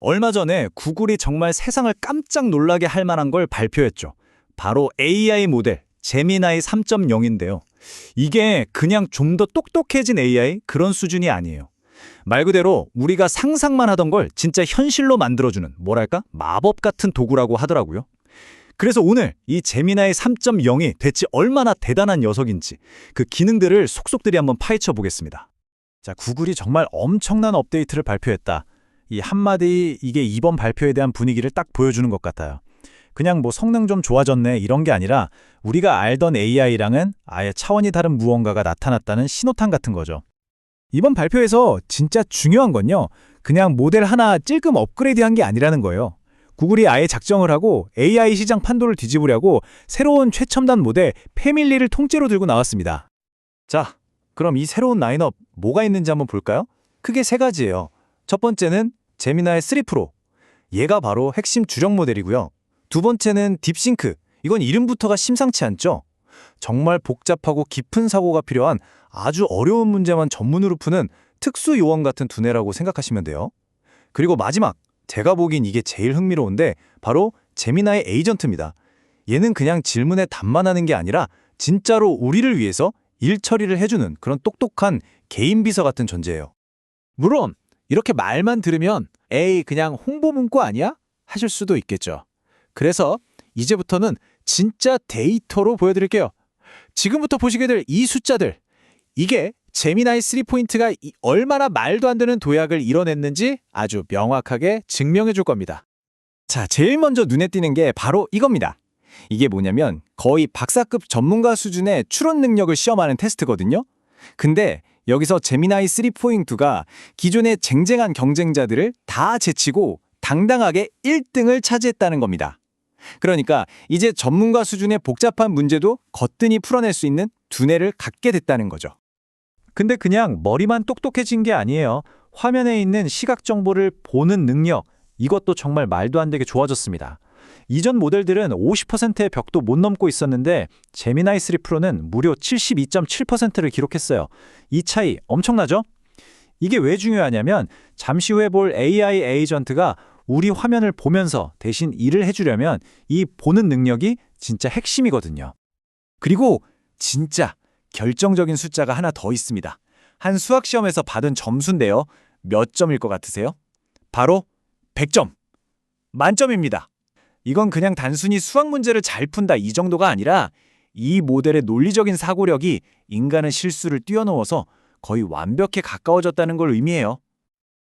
얼마 전에 구글이 정말 세상을 깜짝 놀라게 할 만한 걸 발표했죠. 바로 AI 모델 제미나이 3.0인데요. 이게 그냥 좀 더 똑똑해진 AI 그런 수준이 아니에요. 말 그대로 우리가 상상만 하던 걸 진짜 현실로 만들어주는 뭐랄까 마법 같은 도구라고 하더라고요. 그래서 오늘 이 제미나이 3.0이 대체 얼마나 대단한 녀석인지 그 기능들을 속속들이 한번 파헤쳐 보겠습니다. 자, 구글이 정말 엄청난 업데이트를 발표했다. 이 한마디 이게 이번 발표에 대한 분위기를 딱 보여주는 것 같아요. 그냥 뭐 성능 좀 좋아졌네 이런 게 아니라 우리가 알던 AI랑은 아예 차원이 다른 무언가가 나타났다는 신호탄 같은 거죠. 이번 발표에서 진짜 중요한 건요. 그냥 모델 하나 찔끔 업그레이드한 게 아니라는 거예요. 구글이 아예 작정을 하고 AI 시장 판도를 뒤집으려고 새로운 최첨단 모델 패밀리를 통째로 들고 나왔습니다. 자, 그럼 이 새로운 라인업 뭐가 있는지 한번 볼까요? 크게 세 가지예요. 첫 번째는 제미나이 3 프로. 얘가 바로 핵심 주력 모델이고요. 두 번째는 딥싱크. 이건 이름부터가 심상치 않죠? 정말 복잡하고 깊은 사고가 필요한 아주 어려운 문제만 전문으로 푸는 특수 요원 같은 두뇌라고 생각하시면 돼요. 그리고 마지막, 제가 보기엔 이게 제일 흥미로운데 바로 제미나의 에이전트입니다. 얘는 그냥 질문에 답만 하는 게 아니라 진짜로 우리를 위해서 일 처리를 해주는 그런 똑똑한 개인 비서 같은 존재예요. 물론 이렇게 말만 들으면 에이 그냥 홍보 문구 아니야? 하실 수도 있겠죠. 그래서 이제부터는 진짜 데이터로 보여드릴게요. 지금부터 보시게 될 이 숫자들 이게 제미나이 3포인트가 이- 얼마나 말도 안 되는 도약을 이뤄냈는지 아주 명확하게 증명해 줄 겁니다. 자, 제일 먼저 눈에 띄는 게 바로 이겁니다. 이게 뭐냐면 거의 박사급 전문가 수준의 추론 능력을 시험하는 테스트거든요. 근데 여기서 제미나이 3.2가 기존의 쟁쟁한 경쟁자들을 다 제치고 당당하게 1등을 차지했다는 겁니다. 그러니까 이제 전문가 수준의 복잡한 문제도 거뜬히 풀어낼 수 있는 두뇌를 갖게 됐다는 거죠. 근데 그냥 머리만 똑똑해진 게 아니에요. 화면에 있는 시각 정보를 보는 능력, 이것도 정말 말도 안 되게 좋아졌습니다. 이전 모델들은 50%의 벽도 못 넘고 있었는데 제미나이 3 프로는 무려 72.7%를 기록했어요. 이 차이 엄청나죠? 이게 왜 중요하냐면 잠시 후에 볼 AI 에이전트가 우리 화면을 보면서 대신 일을 해주려면 이 보는 능력이 진짜 핵심이거든요. 그리고 진짜 결정적인 숫자가 하나 더 있습니다. 한 수학 시험에서 받은 점수인데요. 몇 점일 것 같으세요? 바로 100점. 만점입니다. 이건 그냥 단순히 수학 문제를 잘 푼다 이 정도가 아니라 이 모델의 논리적인 사고력이 인간의 실수를 뛰어넘어서 거의 완벽에 가까워졌다는 걸 의미해요.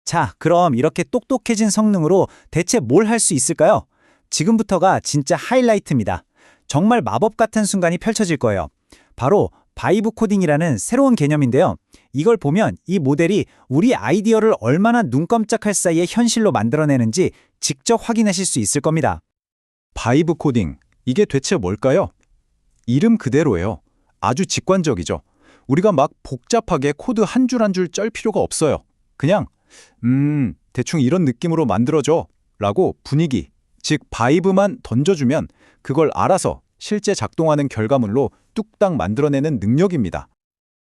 자, 그럼 이렇게 똑똑해진 성능으로 대체 뭘 할 수 있을까요? 지금부터가 진짜 하이라이트입니다. 정말 마법 같은 순간이 펼쳐질 거예요. 바로 바이브 코딩이라는 새로운 개념인데요. 이걸 보면 이 모델이 우리 아이디어를 얼마나 눈 깜짝할 사이에 현실로 만들어내는지 직접 확인하실 수 있을 겁니다. 바이브 코딩, 이게 대체 뭘까요? 이름 그대로예요. 아주 직관적이죠. 우리가 막 복잡하게 코드 한 줄 한줄쩔 필요가 없어요. 그냥 음, 대충 이런 느낌으로 만들어줘 라고 분위기, 즉 바이브만 던져주면 그걸 알아서 실제 작동하는 결과물로 뚝딱 만들어내는 능력입니다.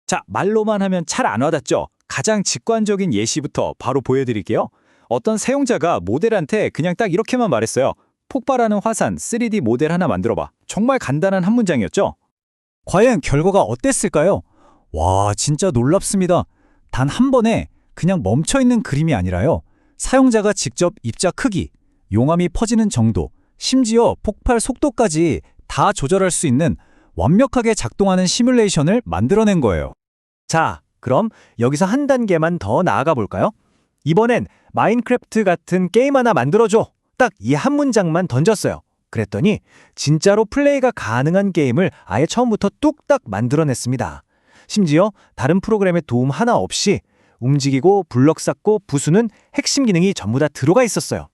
자, 말로만 하면 잘 안 와닿죠? 가장 직관적인 예시부터 바로 보여드릴게요. 어떤 사용자가 모델한테 그냥 딱 이렇게만 말했어요. 폭발하는 화산 3D 모델 하나 만들어봐. 정말 간단한 한 문장이었죠? 과연 결과가 어땠을까요? 와, 진짜 놀랍습니다. 단 한 번에 그냥 멈춰있는 그림이 아니라요. 사용자가 직접 입자 크기, 용암이 퍼지는 정도, 심지어 폭발 속도까지 다 조절할 수 있는 완벽하게 작동하는 시뮬레이션을 만들어낸 거예요. 자, 그럼 여기서 한 단계만 더 나아가 볼까요? 이번엔 마인크래프트 같은 게임 하나 만들어줘. 딱 이 한 문장만 던졌어요. 그랬더니 진짜로 플레이가 가능한 게임을 아예 처음부터 뚝딱 만들어냈습니다. 심지어 다른 프로그램의 도움 하나 없이 움직이고 블럭 쌓고 부수는 핵심 기능이 전부 다 들어가 있었어요.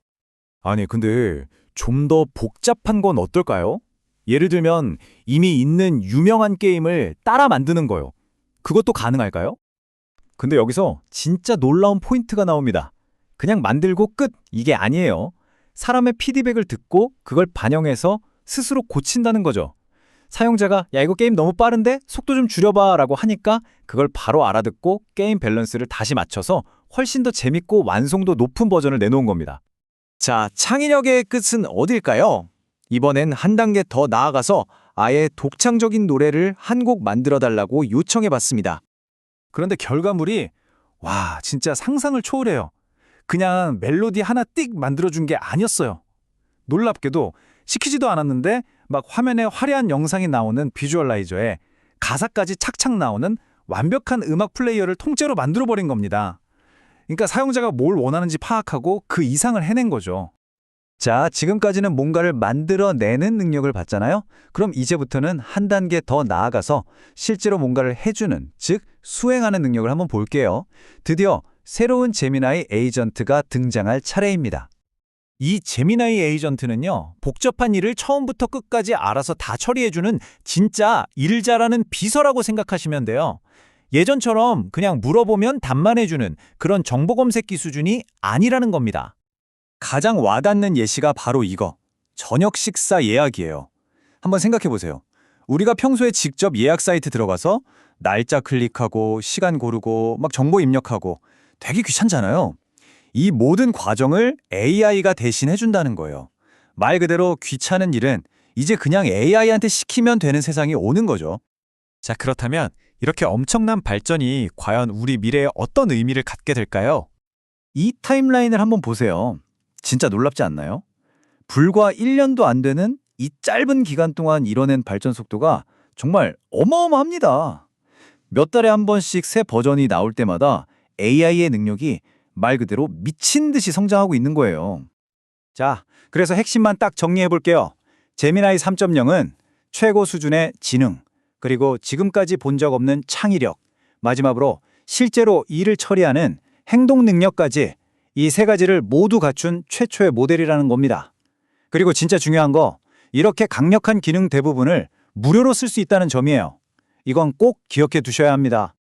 아니, 근데 좀 더 복잡한 건 어떨까요? 예를 들면 이미 있는 유명한 게임을 따라 만드는 거요. 그것도 가능할까요? 근데 여기서 진짜 놀라운 포인트가 나옵니다. 그냥 만들고 끝 이게 아니에요. 사람의 피드백을 듣고 그걸 반영해서 스스로 고친다는 거죠. 사용자가 야 이거 게임 너무 빠른데 속도 좀 줄여봐 라고 하니까 그걸 바로 알아듣고 게임 밸런스를 다시 맞춰서 훨씬 더 재밌고 완성도 높은 버전을 내놓은 겁니다. 자, 창의력의 끝은 어딜까요? 이번엔 한 단계 더 나아가서 아예 독창적인 노래를 한 곡 만들어 달라고 요청해 봤습니다. 그런데 결과물이 와 진짜 상상을 초월해요. 그냥 멜로디 하나 띡 만들어준 게 아니었어요. 놀랍게도 시키지도 않았는데 막 화면에 화려한 영상이 나오는 비주얼라이저에 가사까지 착착 나오는 완벽한 음악 플레이어를 통째로 만들어버린 겁니다. 그러니까 사용자가 뭘 원하는지 파악하고 그 이상을 해낸 거죠. 자, 지금까지는 뭔가를 만들어내는 능력을 봤잖아요? 그럼 이제부터는 한 단계 더 나아가서 실제로 뭔가를 해주는, 즉 수행하는 능력을 한번 볼게요. 드디어 새로운 제미나이 에이전트가 등장할 차례입니다. 이 제미나이 에이전트는요, 복잡한 일을 처음부터 끝까지 알아서 다 처리해주는 진짜 일 잘하는 비서라고 생각하시면 돼요. 예전처럼 그냥 물어보면 답만 해주는 그런 정보 검색기 수준이 아니라는 겁니다. 가장 와닿는 예시가 바로 이거. 저녁 식사 예약이에요. 한번 생각해 보세요. 우리가 평소에 직접 예약 사이트 들어가서 날짜 클릭하고 시간 고르고 막 정보 입력하고 되게 귀찮잖아요. 이 모든 과정을 AI가 대신 해 준다는 거예요. 말 그대로 귀찮은 일은 이제 그냥 AI한테 시키면 되는 세상이 오는 거죠. 자, 그렇다면 이렇게 엄청난 발전이 과연 우리 미래에 어떤 의미를 갖게 될까요? 이 타임라인을 한번 보세요. 진짜 놀랍지 않나요? 불과 1년도 안 되는 이 짧은 기간 동안 이뤄낸 발전 속도가 정말 어마어마합니다. 몇 달에 한 번씩 새 버전이 나올 때마다 AI의 능력이 말 그대로 미친 듯이 성장하고 있는 거예요. 자, 그래서 핵심만 딱 정리해 볼게요. 제미나이 3.0은 최고 수준의 지능, 그리고 지금까지 본 적 없는 창의력, 마지막으로 실제로 일을 처리하는 행동 능력까지 이 세 가지를 모두 갖춘 최초의 모델이라는 겁니다. 그리고 진짜 중요한 거, 이렇게 강력한 기능 대부분을 무료로 쓸 수 있다는 점이에요. 이건 꼭 기억해 두셔야 합니다.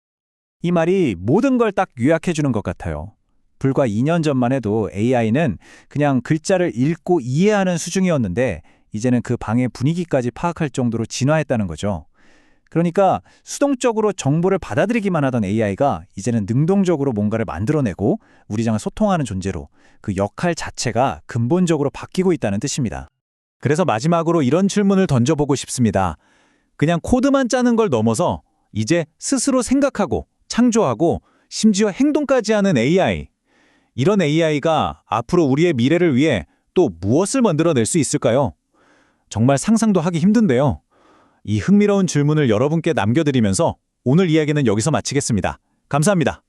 이 말이 모든 걸 딱 요약해 주는 것 같아요. 불과 2년 전만 해도 AI는 그냥 글자를 읽고 이해하는 수준이었는데 이제는 그 방의 분위기까지 파악할 정도로 진화했다는 거죠. 그러니까 수동적으로 정보를 받아들이기만 하던 AI가 이제는 능동적으로 뭔가를 만들어내고 우리랑 소통하는 존재로 그 역할 자체가 근본적으로 바뀌고 있다는 뜻입니다. 그래서 마지막으로 이런 질문을 던져보고 싶습니다. 그냥 코드만 짜는 걸 넘어서 이제 스스로 생각하고 창조하고 심지어 행동까지 하는 AI. 이런 AI가 앞으로 우리의 미래를 위해 또 무엇을 만들어낼 수 있을까요? 정말 상상도 하기 힘든데요. 이 흥미로운 질문을 여러분께 남겨드리면서 오늘 이야기는 여기서 마치겠습니다. 감사합니다.